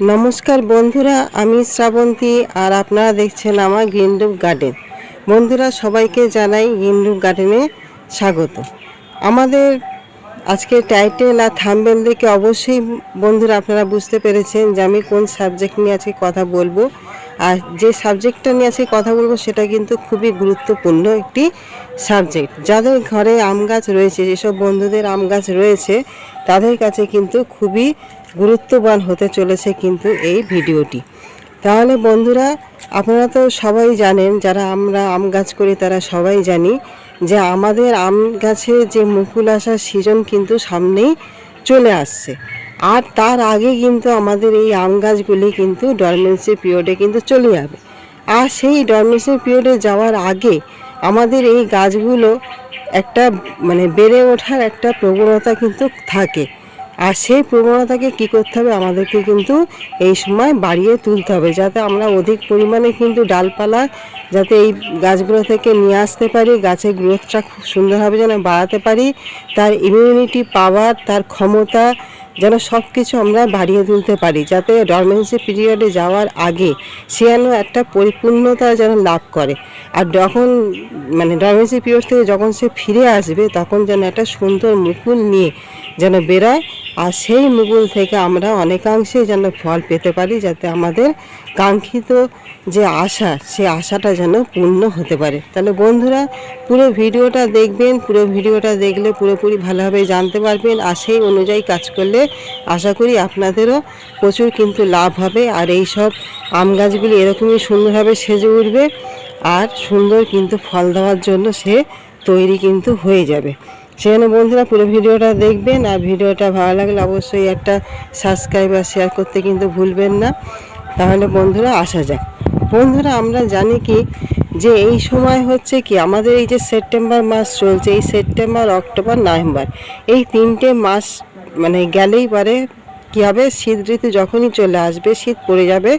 নমস্কার বন্ধুরা, আমি শ্রাবন্তী আর আপনারা দেখছেন আমার গ্রিনরুপ গার্ডেন। বন্ধুরা, সবাইকে জানাই গ্রিনরুপ গার্ডেনে স্বাগত। আমাদের আজকে টাইটেল আর থাম্বেল দেখে অবশ্যই বন্ধুরা আপনারা বুঝতে পেরেছেন যে আমি কোন সাবজেক্ট নিয়ে আজকে কথা বলব। আর যে সাবজেক্টটা নিয়ে আজকে কথা বলব, সেটা কিন্তু খুবই গুরুত্বপূর্ণ একটি সাবজেক্ট যাদের ঘরে আম গাছ রয়েছে, যেসব বন্ধুদের আম গাছ রয়েছে, তাদের কাছে কিন্তু খুবই গুরুত্ববান হতে চলেছে কিন্তু এই ভিডিওটি। তাহলে বন্ধুরা, আপনারা তো সবাই জানেন, যারা আমরা আম গাছ করি তারা সবাই জানি যে আমাদের আম গাছে যে মুকুল আসার সিজন কিন্তু সামনেই চলে আসছে। আর তার আগে কিন্তু আমাদের এই আম গাছগুলি কিন্তু ডরমেন্সি পিরিয়ডে কিন্তু চলে যাবে। আর সেই ডরমেন্সি পিরিয়ডে যাওয়ার আগে আমাদের এই গাছগুলো একটা মানে বেড়ে ওঠার একটা প্রবণতা কিন্তু থাকে। আর সেই প্রবণতাকে কি করতে হবে? আমাদেরকে কিন্তু এই সময় বাড়িয়ে তুলতে হবে, যাতে আমরা অধিক পরিমাণে কিন্তু ডালপালা যাতে এই গাছগুলো থেকে নিয়ে আসতে পারি, গাছের গ্রোথটা খুব সুন্দরভাবে যেন বাড়াতে পারি, তার ইমিউনিটি পাওয়ার তার ক্ষমতা যেন সব কিছু আমরা বাড়িয়ে তুলতে পারি, যাতে ডরমেন্সি পিরিয়ডে যাওয়ার আগে সে যেন একটা পরিপূর্ণতা যেন লাভ করে। আর যখন মানে ডরমেন্সি পিরিয়ড থেকে যখন সে ফিরে আসবে, তখন যেন একটা সুন্দর মুকুল নিয়ে যেন বেরোয়। আর সেই মুকুল থেকে আমরা অনেকাংশে যেন ফল পেতে পারি, যাতে আমাদের কাঙ্ক্ষিত যে আশা, সে আশাটা যেন পূর্ণ হতে পারে। তাহলে বন্ধুরা, পুরো ভিডিওটা দেখবেন, পুরো ভিডিওটা দেখলে পুরোপুরি ভালোভাবে জানতে পারবেন। আর সেই অনুযায়ী কাজ করলে আশা করি আপনাদেরও প্রচুর কিন্তু লাভ হবে। আর এই সব আম গাছগুলি এরকমই সুন্দরভাবে সেজে উঠবে। আর সুন্দর কিন্তু ফল দেওয়ার জন্য সে তৈরি কিন্তু হয়ে যাবে। সেজন্য বন্ধুরা পুরো ভিডিওটা দেখবেন আর ভিডিওটা ভালো লাগলে অবশ্যই একটা সাবস্ক্রাইব আর শেয়ার করতে কিন্তু ভুলবেন না। তাহলে বন্ধুরা আসা যাক। বন্ধুরা আমরা জানি কি যে এই সময় হচ্ছে কি আমাদের এই যে সেপ্টেম্বর মাস চলছে, এই সেপ্টেম্বর, অক্টোবর, নভেম্বর, এই তিনটে মাস মানে গেলেই পারে কী হবে? শীত ঋতু যখনই চলে আসবে, শীত পড়ে যাবে,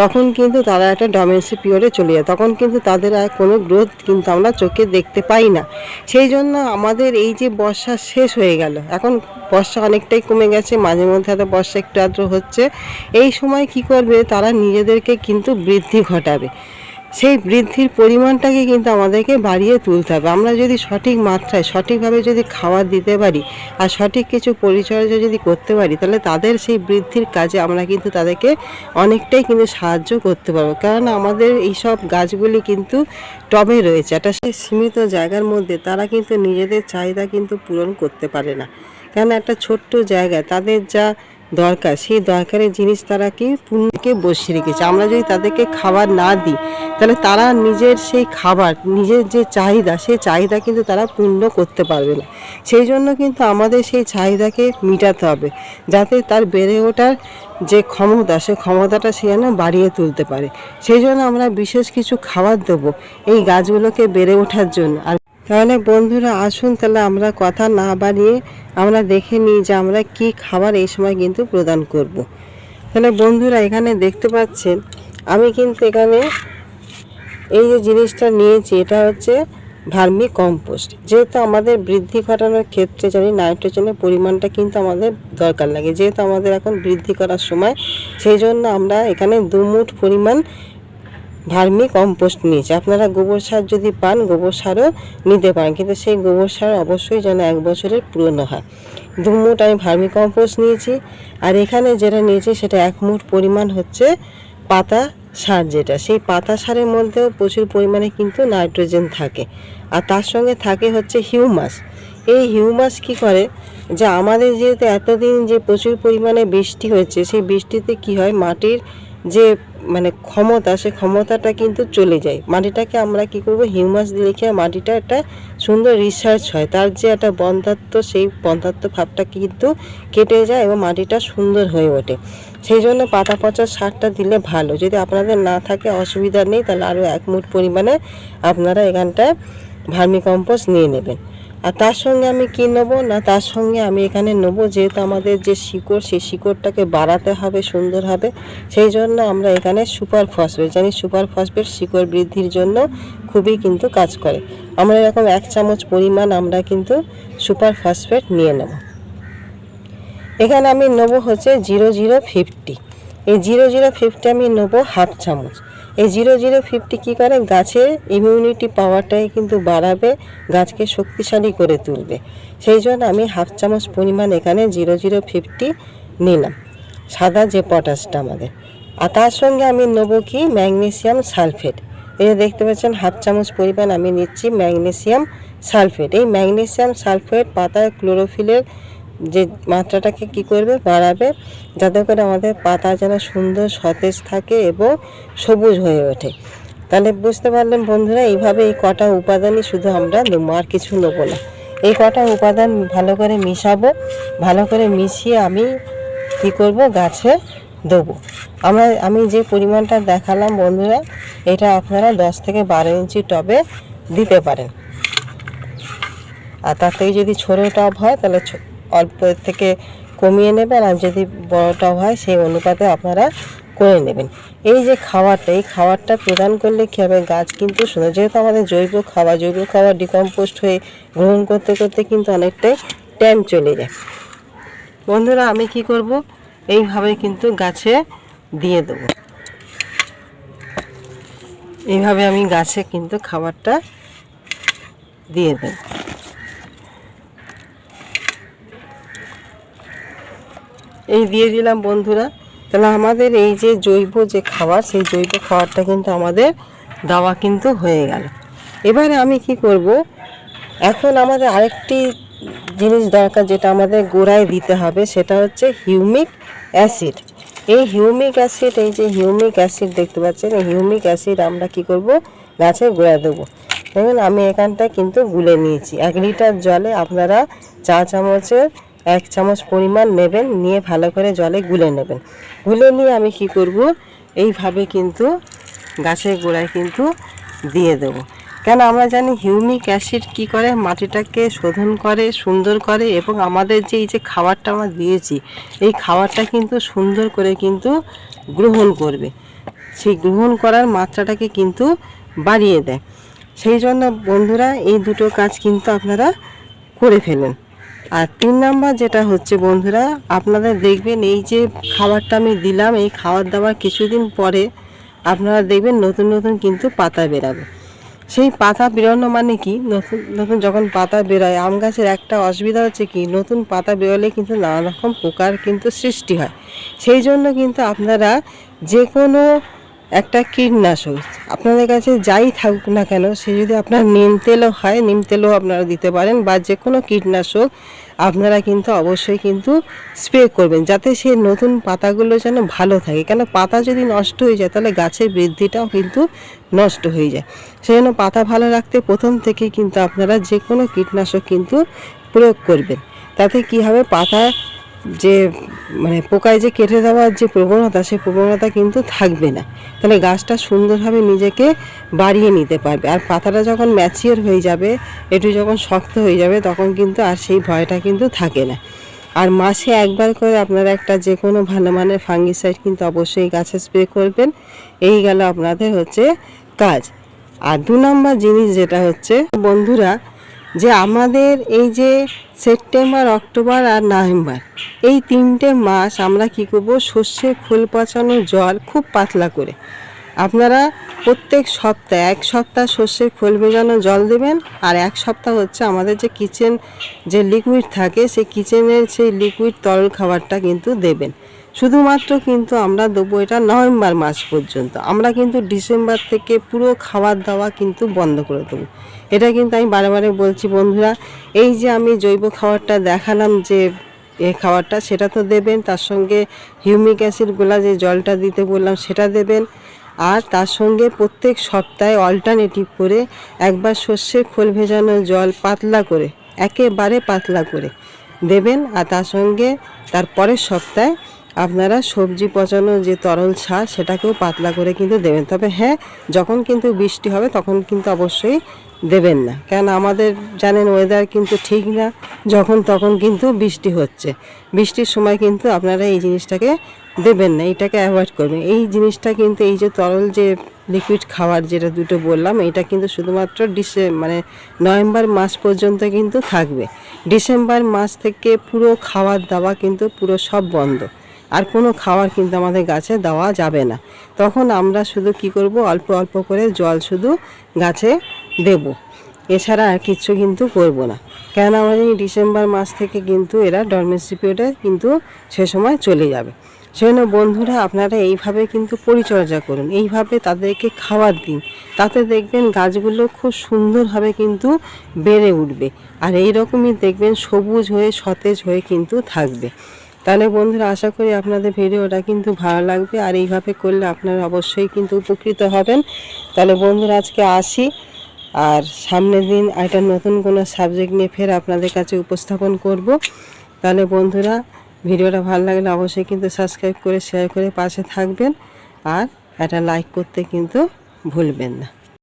তখন কিন্তু তারা একটা ডোমেন্সি পিওরে চলে যায়। তখন কিন্তু তাদের আর কোনো গ্রোথ কিন্তু আমরা চোখে দেখতে পাই না। সেই জন্য আমাদের এই যে বর্ষা শেষ হয়ে গেল, এখন বর্ষা অনেকটাই কমে গেছে, মাঝে মধ্যে হয়তো বর্ষা একটু আদ্র হচ্ছে। এই সময় কি করবে? তারা নিজেদেরকে কিন্তু বৃদ্ধি ঘটাবে। সেই বৃদ্ধির পরিমাণটাকে কিন্তু আমাদেরকে বাড়িয়ে তুলতে হবে। আমরা যদি সঠিক মাত্রায়, সঠিকভাবে যদি খাবার দিতে পারি আর সঠিক কিছু পরিচর্যা যদি করতে পারি, তাহলে তাদের সেই বৃদ্ধির কাজে আমরা কিন্তু তাদেরকে অনেকটাই কিন্তু সাহায্য করতে পারব। কারণ আমাদের এই সব গাছগুলি কিন্তু টবে রয়েছে। একটা সেই সীমিত জায়গার মধ্যে তারা কিন্তু নিজেদের চাহিদা কিন্তু পূরণ করতে পারে না। কেন? একটা ছোট্ট জায়গায় তাদের যা দরকার। সেই দরকারের জিনিস তারা কি পূর্ণকে বসিয়ে রেখেছে। আমরা যদি তাদেরকে খাবার না দিই, তাহলে তারা নিজের সেই খাবার, নিজের যে চাহিদা, সেই চাহিদা কিন্তু তারা পূর্ণ করতে পারবে না। সেই জন্য কিন্তু আমাদের সেই চাহিদাকে মিটাতে হবে, যাতে তার বেড়ে ওঠার যে ক্ষমতা, সে ক্ষমতাটা সে যেন বাড়িয়ে তুলতে পারে। সেই জন্য আমরা বিশেষ কিছু খাবার দেবো এই গাছগুলোকে বেড়ে ওঠার জন্য। আর তাহলে বন্ধুরা, আসুন তাহলে আমরা কথা না বাড়িয়ে আমরা দেখে নিই যে আমরা কি খাবার এই সময় কিন্তু প্রদান করব। তাহলে বন্ধুরা, এখানে দেখতে পাচ্ছেন, আমি কিন্তু এখানে এই যে জিনিসটা নিয়েছি, এটা হচ্ছে ভার্মি কম্পোস্ট যেহেতু আমাদের বৃদ্ধি ঘটানোর ক্ষেত্রে জানি নাইট্রোজেনের পরিমাণটা কিন্তু আমাদের দরকার লাগে যেহেতু আমাদের এখন বৃদ্ধি করার সময়, সেই জন্য আমরা এখানে দুমুট পরিমাণ ভার্মি কম্পোস্ট নিয়েছি। আপনারা গোবর সার যদি পান, গোবর সারও নিতে পারেন। কিন্তু সেই গোবর সার অবশ্যই যেন এক বছরের পুরনো হয়। দু মুঠ আমি ভার্মি কম্পোস্ট নিয়েছি। আর এখানে যেটা নিয়েছি, সেটা এক মুঠ পরিমাণ হচ্ছে পাতা সার যেটা। সেই পাতা সারের মধ্যেও প্রচুর পরিমাণে কিন্তু নাইট্রোজেন থাকে। আর তার সঙ্গে থাকে হচ্ছে হিউমাস। এই হিউমাস কি করে? যে আমাদের যেহেতু এতদিন যে প্রচুর পরিমাণে বৃষ্টি হয়েছে, সেই বৃষ্টিতে কি হয়? মাটির যে ক্ষমতা, সে ক্ষমতাটা কিন্তু চলে যায়। মাটিটাকে আমরা কি করব? হিউমাস দিয়ে রেখে মাটিটা একটা সুন্দর রিসার্চ হয়। তার যে একটা বন্ধাত্ম, সেই বন্ধাত্ম ভাবটা কিন্তু কেটে যায় এবং মাটিটা সুন্দর হয়ে ওঠে। সেই জন্য পাতা পচা সারটা দিলে ভালো। যদি আপনাদের না থাকে, অসুবিধা নেই, তাহলে আরও এক মুঠ পরিমাণে আপনারা এখানটায় ভার্মি কম্পোস্ট নিয়ে নেবেন। আর তার সঙ্গে আমি কি নেব? না, তার সঙ্গে আমি এখানে নেব, যেহেতু আমাদের যে শিকড়, সেই শিকড়টাকে বাড়াতে হবে, সুন্দর হবে। সেই জন্য আমরা এখানে সুপার ফসফেট, জানি সুপার ফসফেট শিকড় বৃদ্ধির জন্য খুবই কিন্তু কাজ করে। আমরা এরকম এক চামচ পরিমাণ আমরা কিন্তু সুপার ফসফেট নিয়ে নেব। এখানে আমি নেব হচ্ছে জিরো জিরো ফিফটি। এই জিরো জিরো ফিফটি আমি নেব হাফ চামচ। এই জিরো জিরো ফিফটি কী করে? গাছের ইমিউনিটি পাওয়ারটাই কিন্তু বাড়াবে, গাছকে শক্তিশালী করে তুলবে। সেই জন্য আমি হাফ চামচ পরিমাণ এখানে জিরো জিরো ফিফটি নিলাম। সাদা যে পটাশটা আমাদের। আর তার সঙ্গে আমি নেব কি? Magnesium sulphate. এই যে দেখতে পাচ্ছেন হাফ চামচ পরিমাণ আমি নিচ্ছি ম্যাগনেসিয়াম সালফেট। এই ম্যাগনেসিয়াম সালফেট পাতায় ক্লোরোফিলের যে মাত্রাটাকে কি করবে, বাড়াবে, যাতে করে আমাদের পাতা যেন সুন্দর সতেজ থাকে এবং সবুজ হয়ে ওঠে। তাহলে বুঝতে পারলেন বন্ধুরা, এইভাবে এই কটা উপাদানই শুধু আমরা নেব, আর কিছু নেব না। এই কটা উপাদান ভালো করে মিশাবো, ভালো করে মিশিয়ে আমি কি করব, গাছে দেবো। আমরা, আমি যে পরিমাণটা দেখালাম বন্ধুরা, এটা আপনারা দশ থেকে বারো ইঞ্চি টবে দিতে পারেন। আর তার থেকে যদি ছোটো টব হয়, তাহলে অল্প থেকে কমিয়ে নেবেন আর যদি বড় টব হয় সেই অনুপাতে আপনারা করে নেবেন। এই যে খাবারটা, এই খাবারটা প্রদান করলে কী হবে? গাছ কিন্তু সুন্দর, যেহেতু আমাদের জৈব খাবার জৈব খাবার ডিকম্পোস্ট হয়ে গ্রহণ করতে করতে কিন্তু অনেকটাই টাইম চলে যায়। বন্ধুরা, আমি কি করব? এইভাবে কিন্তু গাছে দিয়ে দেবো। এইভাবে আমি গাছে কিন্তু খাবারটা দিয়ে দেবো। এই দিয়ে দিলাম বন্ধুরা। তাহলে আমাদের এই যে জৈব যে খাবার, সেই জৈব খাবারটা কিন্তু আমাদের দেওয়া কিন্তু হয়ে গেল। এবারে আমি কি করব? এখন আমাদের আরেকটি জিনিস দরকার যেটা আমাদের গোড়ায় দিতে হবে, সেটা হচ্ছে হিউমিক অ্যাসিড। এই হিউমিক অ্যাসিড, এই যে হিউমিক অ্যাসিড দেখতে পাচ্ছেন, এই হিউমিক অ্যাসিড আমরা কি করব? গাছে গোড়ায় দেবো। দেখুন, আমি এখানটা কিন্তু গুলে নিয়েছি। এক লিটার জলে আপনারা চা চামচের এক চামচ পরিমাণ নেবেন, নিয়ে ভালো করে জলে গুলে নেবেন। গুলে নিয়ে আমি কি করব? এইভাবে কিন্তু গাছের গোড়ায় কিন্তু দিয়ে দেবো। কেন আমরা জানি হিউমিক অ্যাসিড কি করে? মাটিটাকে শোধন করে, সুন্দর করে এবং আমাদের যে এই যে খাবারটা আমরা দিয়েছি, এই খাবারটা কিন্তু সুন্দর করে কিন্তু গ্রহণ করবে। সেই গ্রহণ করার মাত্রাটাকে কিন্তু বাড়িয়ে দেয়। সেই জন্য বন্ধুরা, এই দুটো কাজ কিন্তু আপনারা করে ফেলুন। আর তিন নাম্বার যেটা হচ্ছে বন্ধুরা আপনাদের দেখবেন এই যে খাবারটা আমি দিলাম, এই খাবার দাবার কিছুদিন পরে আপনারা দেখবেন নতুন নতুন কিন্তু পাতা বেরাবে। সেই পাতা বেরোনো মানে কি? নতুন নতুন যখন পাতা বেরোয়, আম গাছের একটা অসুবিধা হচ্ছে কি? নতুন পাতা বেরোলে কিন্তু নানা রকম পোকার কিন্তু সৃষ্টি হয়। সেই জন্য কিন্তু আপনারা যে কোনো একটা কীটনাশক, আপনাদের কাছে যাই থাকুক না কেন, সে যদি আপনার নিম তেলও হয়, নিম তেলও আপনারা দিতে পারেন বা যে কোনো কীটনাশক আপনারা কিন্তু অবশ্যই কিন্তু স্প্রে করবেন যাতে সেই নতুন পাতাগুলো যেন ভালো থাকে। কেন পাতা যদি নষ্ট হয়ে যায়, তাহলে গাছের বৃদ্ধিটাও কিন্তু নষ্ট হয়ে যায়। সেই জন্য পাতা ভালো রাখতে প্রথম থেকে কিন্তু আপনারা যে কোনো কীটনাশক কিন্তু প্রয়োগ করবেন। তাতে কি হবে? পাতা যে মানে পোকায় যে কেটে দেওয়ার যে প্রবণতা সেই প্রবণতা কিন্তু থাকবে না। তাহলে গাছটা সুন্দরভাবে নিজেকে বাড়িয়ে নিতে পারবে। আর পাতাটা যখন ম্যাচিওর হয়ে যাবে একটু যখন শক্ত হয়ে যাবে, তখন কিন্তু আর সেই ভয়টা কিন্তু থাকে না। আর মাসে একবার করে আপনারা একটা যে কোনো ভালো মানের ফাঙ্গিসাইড কিন্তু অবশ্যই গাছে স্প্রে করবেন। এই গেল আপনাদের হচ্ছে কাজ। আর দু নম্বর জিনিস যেটা হচ্ছে, বন্ধুরা যে আমাদের এই যে সেপ্টেম্বর, অক্টোবর আর নভেম্বর, এই তিনটে মাস আমরা কি করব? শস্যে খোল পচানো জল খুব পাতলা করে। আপনারা প্রত্যেক সপ্তাহে, এক সপ্তাহ শস্যের খোল ভেজানো জল দেবেন আর এক সপ্তাহ হচ্ছে আমাদের যে কিচেন, যে লিকুইড থাকে, সেই কিচেনের সেই লিকুইড তরল খাবারটা কিন্তু দেবেন। শুধুমাত্র কিন্তু আমরা দেবো এটা নভেম্বর মাস পর্যন্ত। আমরা কিন্তু ডিসেম্বর থেকে পুরো খাবার দাওয়া কিন্তু বন্ধ করে দেবো। এটা কিন্তু আমি বারে বারে বলছি বন্ধুরা, এই যে আমি জৈব খাবারটা দেখালাম যে এ খাবারটা, সেটা তো দেবেন, তার সঙ্গে হিউমিক অ্যাসিডগুলা যে জলটা দিতে বললাম, সেটা দেবেন। আর তার সঙ্গে প্রত্যেক সপ্তাহে অল্টারনেটিভ করে একবার সর্ষের খোল ভেজানো জল পাতলা করে, একেবারে পাতলা করে দেবেন। আর তার সঙ্গে তার পরের সপ্তাহে আপনারা সবজি পচানো যে তরল সার, সেটাকেও পাতলা করে কিন্তু দেবেন। তবে হ্যাঁ যখন কিন্তু বৃষ্টি হবে, তখন কিন্তু অবশ্যই দেবেন না। কেন আমাদের জানেন ওয়েদার কিন্তু ঠিক না, যখন তখন কিন্তু বৃষ্টি হচ্ছে। বৃষ্টির সময় কিন্তু আপনারা এই জিনিসটাকে দেবেন না এটাকে অ্যাভয়েড করবেন। এই জিনিসটা কিন্তু এই যে তরল যে লিকুইড খাবার যেটা দুটো বললাম, এটা কিন্তু শুধুমাত্র ডিসে মানে নভেম্বর মাস পর্যন্ত কিন্তু থাকবে। ডিসেম্বর মাস থেকে পুরো খাওয়ার দাওয়া কিন্তু পুরো সব বন্ধ। আর কোনো খাবার কিন্তু আমাদের গাছে দেওয়া যাবে না। তখন আমরা শুধু কি করব? অল্প অল্প করে জল শুধু গাছে দেব। এছাড়া আর কিচ্ছু কিন্তু করব না। কেন আমাদের ডিসেম্বর মাস থেকে কিন্তু এরা ডরমেন্সি পিরিয়ডে কিন্তু সে সময় চলে যাবে। সেজন্য বন্ধুরা, আপনারা এইভাবে কিন্তু পরিচর্যা করুন। এইভাবে তাদেরকে খাবার দিন। তাতে দেখবেন গাছগুলো খুব সুন্দরভাবে কিন্তু বেড়ে উঠবে। আর এই রকমই দেখবেন সবুজ হয়ে সতেজ হয়ে কিন্তু থাকবে। তাহলে বন্ধুরা, আশা করি আপনাদের ভিডিওটা কিন্তু ভালো লাগবে। আর এইভাবে করলে আপনারা অবশ্যই কিন্তু উপকৃত হবেন। তাহলে বন্ধুরা, আজকে আসি। আর সামনের দিন একটা নতুন কোনো সাবজেক্ট নিয়ে ফের আপনাদের কাছে উপস্থাপন করব। তাহলে বন্ধুরা, ভিডিওটা ভালো লাগলে অবশ্যই কিন্তু সাবস্ক্রাইব করে শেয়ার করে পাশে থাকবেন। আর একটা লাইক করতে কিন্তু ভুলবেন না।